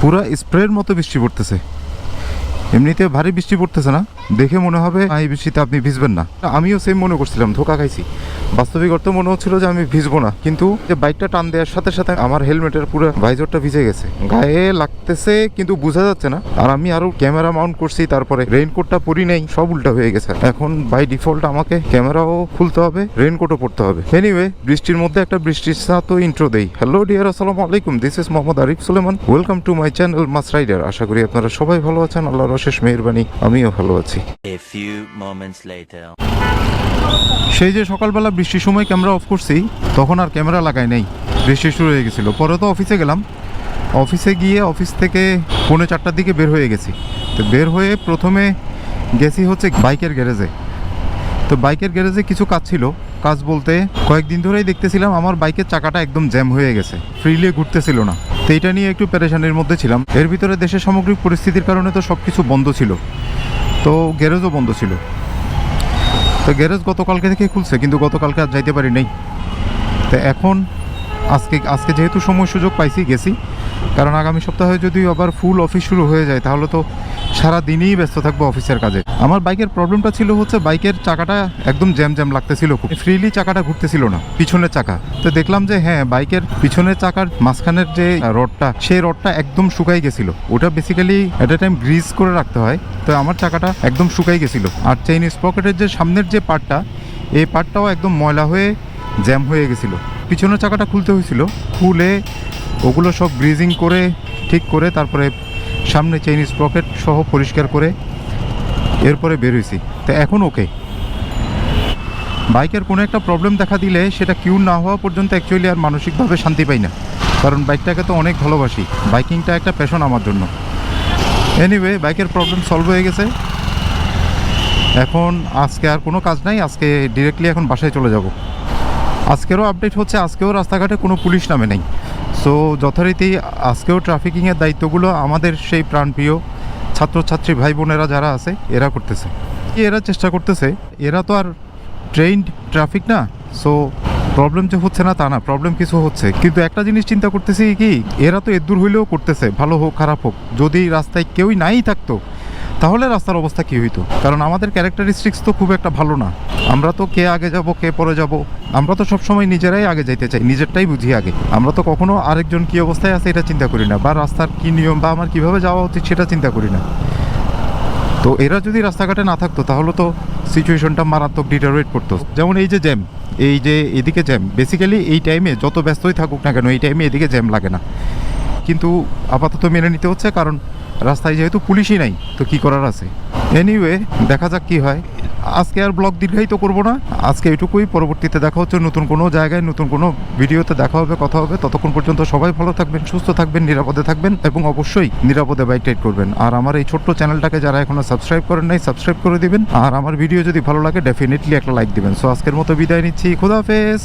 পুরা স্প্রের মতো বৃষ্টি পড়তেছে। এমনিতে ভারী বৃষ্টি পড়তেছে না? দেখে মনে হবে "আহ, এই বৃষ্টিতে আপনি ভিজবেন না। আমিও সেম মনে করছিলাম ধোকা খাইছি। বাস্তবিক অর্থ মনে হচ্ছিল যে আমি ভিজবো না। কিন্তু যে বাইকটা টান দেওয়ার সাথে সাথে আমার হেলমেটের পুরো ভাইজরটা ভিজে গেছে। গায়ে লাগতেছে কিন্তু বোঝা যাচ্ছে না। আর আমি আরও ক্যামেরা মাউন্ট করছি তারপরে রেইনকোটটা পরি নেই সব উল্টা হয়ে গেছে। এখন বাই ডিফল্ট আমাকে ক্যামেরাও খুলতে হবে রেইনকোটও পড়তে হবে। এনিওয়ে বৃষ্টির মধ্যে একটা বৃষ্টির সাথে ইন্ট্রো দেই। হ্যালো ডিয়ার আসসালামু আলাইকুম। This is Mohammad Arif Suleman welcome to my channel mass rider আশা করি আপনারা সবাই ভালো আছেন। আল্লাহর অশেষ মেহরবানি। আমিও ভালো আছি। A few moments later. সেই যে সকালবেলা বৃষ্টির সময় ক্যামেরা অফ করছি তখন আর ক্যামেরা লাগাই নাই। বৃষ্টি শুরু হয়ে গেছিল। পরে তো অফিসে গেলাম। অফিসে গিয়ে অফিস থেকে পৌনে চারটার দিকে বের হয়ে গেছি। তো বের হয়ে প্রথমে গেছি হচ্ছে বাইকের গ্যারেজে। তো বাইকের গ্যারেজে কিছু কাজ ছিল। কাজ বলতে কয়েকদিন ধরেই দেখতেছিলাম আমার বাইকের চাকাটা একদম জ্যাম হয়ে গেছে। ফ্রিলি ঘুরতেছিল না। তো এটা নিয়ে একটু প্যারেশানির মধ্যে ছিলাম। এর ভিতরে দেশের সামগ্রিক পরিস্থিতির কারণে তো সব কিছু বন্ধ ছিল। তো গ্যারেজও বন্ধ ছিল। তো গ্যারেজ গতকালকে থেকে খুলছে, কিন্তু গতকালকে আর যাইতে পারি নাই। তো এখন আজকে আজকে যেহেতু সময় সুযোগ পাইছি, গেছি। কারণ আগামী সপ্তাহে যদি আবার ফুল অফিস শুরু হয়ে যায়, তাহলে তো সারা দিনই ব্যস্ত থাকব অফিসের কাজে। আমার বাইকের প্রবলেমটা ছিল হচ্ছে বাইকের চাকাটা একদম জ্যাম জ্যাম লাগতেছিল খুব। ফ্রিলি চাকাটা ঘুরতেছিল না, পিছনের চাকা। তো দেখলাম যে হ্যাঁ বাইকের পিছনের চাকার মাঝখানের যে রডটা, সেই রডটা একদম শুকাই গেছিল। ওটা basically at a time grease করে রাখতে হয়। তো আমার চাকাটা একদম শুকাই গেছিল। আর চেইন স্পকেটের যে সামনের যে পার্টটা, এই পার্টটাও একদম ময়লা হয়ে জ্যাম হয়ে গেছিল। পিছনের চাকাটা খুলতে হয়েছিল। খুলে ওগুলো সব গ্রিজিং করে, ঠিক করে তারপরে সামনে চেইন স্প্রকেট সহ পরিষ্কার করে এরপরে বের হয়েছি। তো এখন ওকে বাইকের কোনো একটা প্রবলেম দেখা দিলে সেটা কিউর না হওয়া পর্যন্ত অ্যাকচুয়ালি আর মানসিকভাবে শান্তি পাই না। কারণ বাইকটাকে তো অনেক ভালোবাসি। বাইকিংটা একটা প্যাশন আমার জন্য। এনিওয়ে বাইকের প্রবলেম সলভ হয়ে গেছে। এখন আজকে আর কোনো কাজ নাই। আজকে ডিরেক্টলি এখন বাসায় চলে যাব। আজকেরও আপডেট হচ্ছে, আজকেও রাস্তাঘাটে কোনো পুলিশ নামে নেই। সো যথারীতি আজকেও ট্রাফিকিংয়ের দায়িত্বগুলো আমাদের সেই প্রাণপ্রিয় ছাত্রছাত্রী ভাই বোনেরা যারা আছে, এরা করতেছে। এরা চেষ্টা করতেছে? এরা তো আর ট্রেন্ড ট্রাফিক না সো প্রবলেম যে হচ্ছে না তা না প্রবলেম কিছু হচ্ছে। কিন্তু একটা জিনিস চিন্তা করতেছি কি, এরা তো এদূর হইলেও করতেছে, ভালো হোক, খারাপ হোক। যদি রাস্তায় কেউই নাই থাকতো, তাহলে রাস্তার অবস্থা কী হইতো? কারণ আমাদের ক্যারেক্টারিস্টিক্স তো খুব একটা ভালো না। আমরা তো কে আগে যাব, কে পরে যাব? আমরা তো সবসময় নিজেরাই আগে যাইতে চাই, নিজেরটাই বুঝি আগে। আমরা তো কখনো আরেকজন কী অবস্থায় আছে এটা চিন্তা করি না, বা রাস্তার কী নিয়ম, বা আমার কীভাবে যাওয়া উচিত সেটা চিন্তা করি না। তো এরা যদি রাস্তাঘাটে না থাকতো, তাহলে তো সিচুয়েশনটা মারাত্মক ডিটারেট করতো। যেমন এই যে জ্যাম, এই যে এদিকে জ্যাম বেসিক্যালি এই টাইমে যত ব্যস্তই থাকুক না কেন, এই টাইমে এদিকে জ্যাম লাগে না। কিন্তু আপাতত মেনে নিতে হচ্ছে, কারণ রাস্তায় যেহেতু পুলিশই নাই, তো কি করার আছে? এনিওয়ে দেখা যাক কি হয়। আজকে আর ব্লগ দীর্ঘায়িত করব না। আজকে এটুকুই পরবর্তীতে দেখা হচ্ছে নতুন কোনো জায়গায়, নতুন কোনো ভিডিওতে দেখা হবে, কথা হবে। ততক্ষণ পর্যন্ত সবাই ভালো থাকবেন, সুস্থ থাকবেন, নিরাপদে থাকবেন এবং অবশ্যই নিরাপদে বাইক রাইড করবেন। আর আমার এই ছোট্ট চ্যানেলটাকে যারা এখনও সাবস্ক্রাইব করেন নাই সাবস্ক্রাইব করে দিবেন। আর আমার ভিডিও যদি ভালো লাগে ডেফিনেটলি একটা লাইক দিবেন। সো আজকের মতো বিদায় নিচ্ছি। খুদাহাফেজ